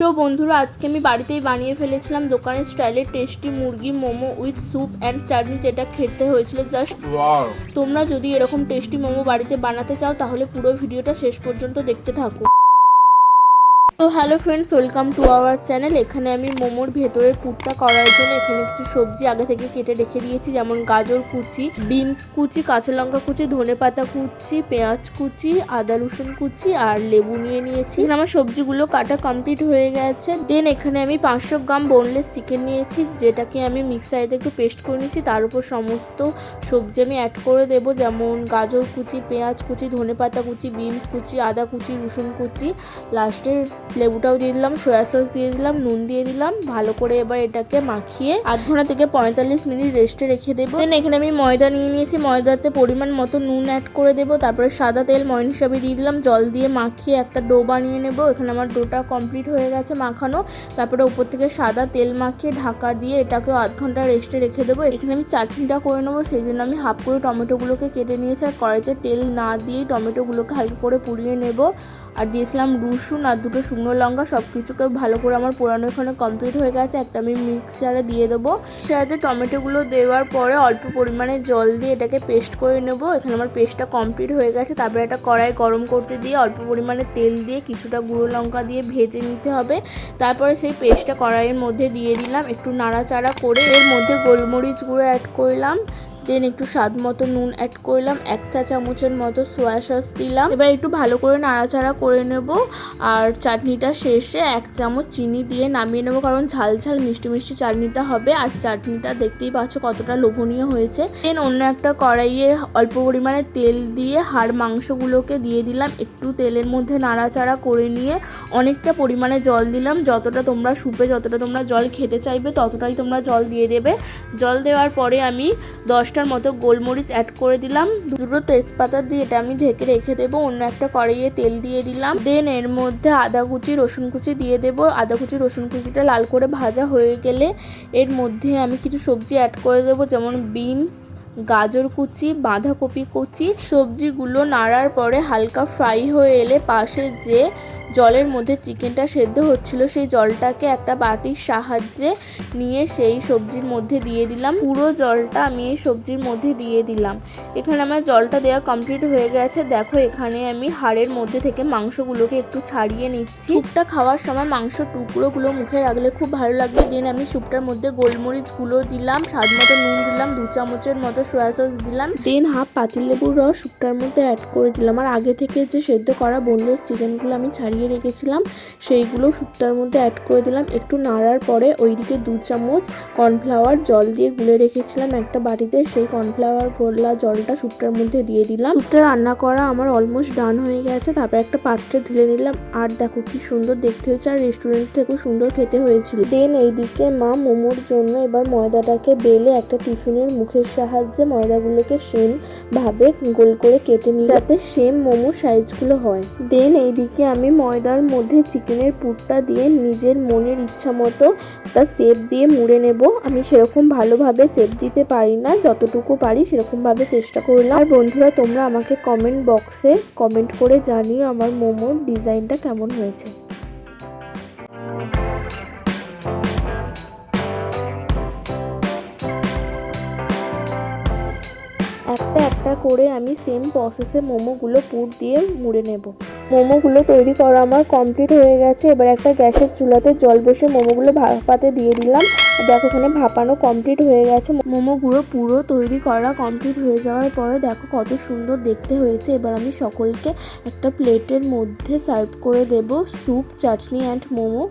তো বন্ধুরা আজকে আমি বাড়িতেই বানিয়ে ফেলেছিলাম। দোকানের স্টাইলে টেস্টি মুরগি momo with soup and chutney যেটা খেতে হয়েছিল। জাস্ট তোমরা যদি এরকম টেস্টি মোমো বাড়িতে বানাতে চাও তাহলে পুরো ভিডিওটা শেষ পর্যন্ত দেখতে থাকো। তো hello friends, welcome to our channel. এখানে আমি মোমোর ভেতরের পুরটা করার জন্য এখানে কিছু সবজি আগে থেকে কেটে রেখে দিয়েছি, যেমন গাজর কুচি, বিনস কুচি, কাঁচা লঙ্কা কুচি, ধনে পাতা কুচি, পেঁয়াজ কুচি, আদা রসুন কুচি আর লেবু নিয়ে নিয়েছি। আমার সবজিগুলো কাটা কমপ্লিট হয়ে গেছে। দেন এখানে আমি পাঁচশো গ্রাম বোনলেস চিকেন নিয়েছি, যেটাকে আমি মিক্সারেতে একটু পেস্ট করে নিয়েছি। তার উপর সমস্ত সবজি আমি অ্যাড করে দেব, যেমন গাজর কুচি, পেঁয়াজ কুচি, ধনে পাতা কুচি, বিনস কুচি, আদা কুচি, রসুন কুচি। লাস্টে লেবুটাও দিয়ে দিলাম সয়া সস দিয়ে দিলাম, নুন দিয়ে দিলাম, ভালো করে এবার এটাকে মাখিয়ে আধ ঘণ্টা থেকে পঁয়তাল্লিশ মিনিট রেস্টে রেখে দেবো। দেন এখানে আমি ময়দা নিয়ে নিয়েছি, ময়দাতে পরিমাণ মতো নুন অ্যাড করে দেবো, তারপরে সাদা তেল, ময়ন হিসাবে দিয়ে দিলাম, জল দিয়ে মাখিয়ে একটা ডো বানিয়ে নেব। এখানে আমার ডোটা কমপ্লিট হয়ে গেছে মাখানো, তারপরে উপর থেকে সাদা তেল মাখিয়ে ঢাকা দিয়ে এটাকেও আধ ঘণ্টা রেস্টে রেখে দেবো। এখানে আমি চাটনিটা করে নেব, সেই জন্য আমি হাফ করে টমেটোগুলোকে কেটে নিয়েছি, আর কড়াইতে তেল না দিয়েই টমেটোগুলোকে হালকা করে পুড়িয়ে নেব। আর দিয়েছিলাম রসুন আর দুটো শুকনো লঙ্কা সব কিছুকে ভালো করে আমার পোড়ানো এখানে কমপ্লিট হয়ে গেছে। একটা আমি মিক্সারে দিয়ে দেবো। সাথে টমেটোগুলো দেওয়ার পরে অল্প পরিমাণে জল দিয়ে এটাকে পেস্ট করে নেব। এখানে আমার পেস্টটা কমপ্লিট হয়ে গেছে। তারপরে একটা কড়াই গরম করতে দিয়ে অল্প পরিমাণে তেল দিয়ে কিছুটা গুঁড়ো লঙ্কা দিয়ে ভেজে নিতে হবে। তারপরে সেই পেস্টটা কড়াইয়ের মধ্যে দিয়ে দিলাম। একটু নাড়াচাড়া করে এর মধ্যে গোলমরিচ গুঁড়ো অ্যাড করলাম। দেন একটু স্বাদ মতো নুন অ্যাড করলাম, এক চা চামচের মতো সোয়া সস দিলাম। এবার একটু ভালো করে নাড়াচাড়া করে নেব আর চাটনিটা শেষে এক চামচ চিনি দিয়ে নামিয়ে নেব কারণ ঝাল ঝাল মিষ্টি মিষ্টি চাটনিটা হবে আর চাটনিটা দেখতেই পাচ্ছ কতটা লোভনীয় হয়েছে। দেন অন্য একটা কড়াইয়ে অল্প পরিমাণে তেল দিয়ে হাড় মাংসগুলোকে দিয়ে দিলাম, একটু তেলের মধ্যে নাড়াচাড়া করে নিয়ে অনেকটা পরিমাণে জল দিলাম, যতটা তোমরা সুপে যতটা তোমরা জল খেতে চাইবে, ততটাই তোমরা জল দিয়ে দেবে। জল দেওয়ার পরে আমি দশটার মতো গোলমরিচ অ্যাড করে দিলাম। দুটো তেজপাতা দিয়ে এটা আমি ঢেকে রেখে দেবো। অন্য একটা কড়াইয়ে তেল দিয়ে দিলাম। দেন এর মধ্যে আদা কুচি, রসুন কুচি দিয়ে দেবো। আদা কুচি, রসুন কুচিটা লাল করে ভাজা হয়ে গেলে এর মধ্যে আমি কিছু সবজি অ্যাড করে দেবো। যেমন বিনস, গাজর কুচি, বাঁধাকপি কুচি। সবজিগুলো নাড়ার পরে হালকা ফ্রাই হয়ে এলে পাশে যে জলের মধ্যে চিকেনটা সেদ্ধ হচ্ছিল, সেই জলটাকে একটা বাটির সাহায্যে নিয়ে সেই সবজির মধ্যে দিয়ে দিলাম। পুরো জলটা আমি এই সবজির মধ্যে দিয়ে দিলাম। এখানে আমার জলটা দেওয়া কমপ্লিট হয়ে গেছে। দেখো, এখানে আমি হাড়ের মধ্যে থেকে মাংসগুলোকে একটু ছাড়িয়ে নিচ্ছি। স্যুপটা খাওয়ার সময় মাংস টুকরোগুলো মুখে রাখলে খুব ভালো লাগবে। দেন আমি স্যুপটার মধ্যে গোলমরিচগুলো দিলাম, স্বাদ মতো নুন দিলাম, দু চামচের মতো সয়া সস দিলাম। দেন হাফ পাতিলেবুর রস স্যুপটার মধ্যে অ্যাড করে দিলাম। আর আগে থেকে যে সেদ্ধ করা বোনলেস চিকেনগুলো আমি ছাড়িয়ে রেখেছিলাম, সেইগুলো স্যুপটার মধ্যে অ্যাড করে দিলাম। একটু নাড়ার পরে ওইদিকে দু চামচ কর্নফ্লাওয়ার জল দিয়ে গুলে রেখেছিলাম একটা বাটিতে। সেই কর্নফ্লাওয়ার গোলা জলটা স্যুপটার মধ্যে দিয়ে দিলাম। স্যুপটা রান্না করা আমার অলমোস্ট ডান হয়ে গেছে। তারপর একটা পাত্রে ঢেলে নিলাম। আর দেখো কি সুন্দর দেখতে হয়েছে। আর রেস্টুরেন্ট থেকেও সুন্দর খেতে হয়েছিল। দেন এইদিকে মা মোমোর জন্য এবার ময়দাটাকে বেলে একটা টিফিনের মুখের সাহায্যে ময়দাগুলোকে সেম ভাবে গোল করে কেটে নিই যাতে সেম মোমো সাইজগুলো হয়। দেন এইদিকে আমি ময়দার মধ্যে চিকেনের পুরটা দিয়ে নিজের মনের ইচ্ছা মতো একটা সেপ দিয়ে মুড়ে নেব। আমি সেরকম ভালোভাবে শেপ দিতে পারি না, যতটুকু পারি সেরকমভাবে চেষ্টা করলাম। আর বন্ধুরা, তোমরা আমাকে কমেন্ট বক্সে কমেন্ট করে জানিও আমার মোমোর ডিজাইনটা কেমন হয়েছে। একটা একটা করে আমি সেম প্রসেসে মোমোগুলো পুর দিয়ে মুড়ে নেব। মোমোগুলো তৈরি করা আমার কমপ্লিট হয়ে গেছে। এবার একটা গ্যাসের চুলাতে জল বসে মোমোগুলো ভাপাতে দিয়ে দিলাম। দেখো এখানে ভাপানো কমপ্লিট হয়ে গেছে। মোমোগুলো পুরো তৈরি করা কমপ্লিট হয়ে যাওয়ার পরে দেখো কত সুন্দর দেখতে হয়েছে। এবার আমি সকলকে একটা প্লেটের মধ্যে সার্ভ করে দেব। Soup chutney and momo.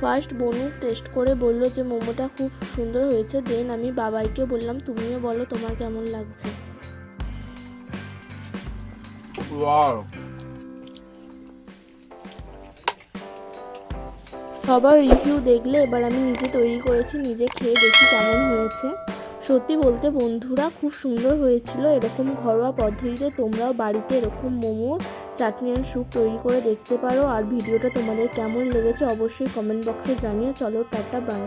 First Banu test করে বলল যে মোমোটা খুব সুন্দর হয়েছে। দেন আমি বাবাইকে বললাম তুমিও বলো তোমার কেমন লাগছে? সবার রিভিউ দেখলে এবার আমি নিজে তৈরি করেছি নিজে খেয়ে দেখি কেমন হয়েছে। সত্যি বলতে বন্ধুরা খুব সুন্দর হয়েছিল এরকম ঘরোয়া পদ্ধতিতে তোমরাও বাড়িতে এরকম মোমো, চাটনি অ্যান্ড স্যুপ তৈরি করে দেখতে পারো। আর ভিডিওটা তোমাদের কেমন লেগেছে অবশ্যই কমেন্ট বক্সে জানিয়ে চলো, টাটা বাই